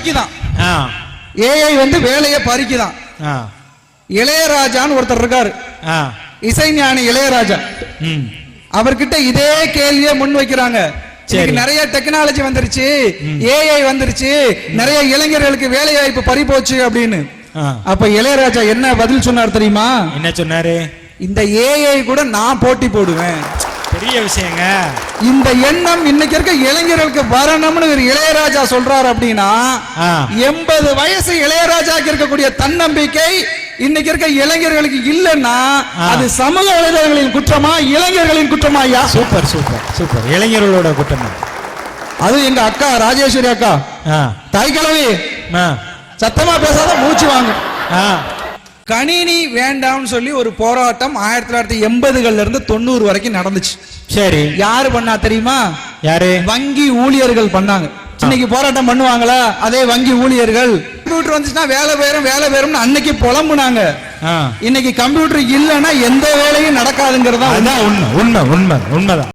பறிக்குதான். AI வந்து வேலையை பறிக்குதான். இளையராஜான்னு ஒருத்தர் இருக்காரு. இசைஞானி இளையராஜா. அவர்கிட்ட இதே கேள்வியை முன் வைக்கிறாங்க. நிறைய டெக்னாலஜி வந்துருச்சு. ஏஐ வந்துருச்சு. நிறைய இளைஞர்களுக்கு வேலை வாய்ப்பு பறி போச்சு அப்படின்னு அப்ப இளையராஜா என்ன பதில் சொன்னார் தெரியுமா? என்ன சொன்னாரு? இந்த ஏஐ கூட நான் போட்டி போடுவேன். பெரிய விஷயங்க. இந்த எண்ணம் இன்னைக்கு இருக்க இளைஞர்களுக்கு வரணும்னு ஒரு இளையராஜா சொல்றாரு அப்படின்னா எண்பது வயசு இளையராஜாக்கு இருக்கக்கூடிய தன்னம்பிக்கை இன்னைக்கு இருக்க இளைஞர்களுக்கு இல்லைன்னா. அது சமூக வலைதளங்களின் குற்றமா இளைஞர்களின் குற்றமா ஐயா சூப்பர் சூப்பர் சூப்பர். இளைஞர்களோட தான். அது எங்க அக்கா ராஜேஸ்வரி அக்கா. தாய் கிழவி சத்தமா பேசாத மூச்சு வாங்க. கணினி வேண்டாம்னு சொல்லி ஒரு போராட்டம் ஆயிரத்தி தொள்ளாயிரத்தி எண்பதுகள்ல இருந்து தொண்ணூறு வரைக்கும் நடந்துச்சு. சரி. யாரு பண்ணா தெரியுமா? யாரு? வங்கி ஊழியர்கள் பண்ணாங்க. இன்னைக்கு போராட்டம் பண்ணுவாங்களா? அதே வங்கி ஊழியர்கள். கம்ப்யூட்டர் வந்துச்சுன்னா வேலை வேறும் வேலை வேறும்னு அன்னைக்கு புலம்புனாங்க. இன்னைக்கு கம்ப்யூட்டர் இல்லைன்னா எந்த வேலையும் நடக்காதுங்கிறது உண்மை உண்மை உண்மை உண்மைதான்.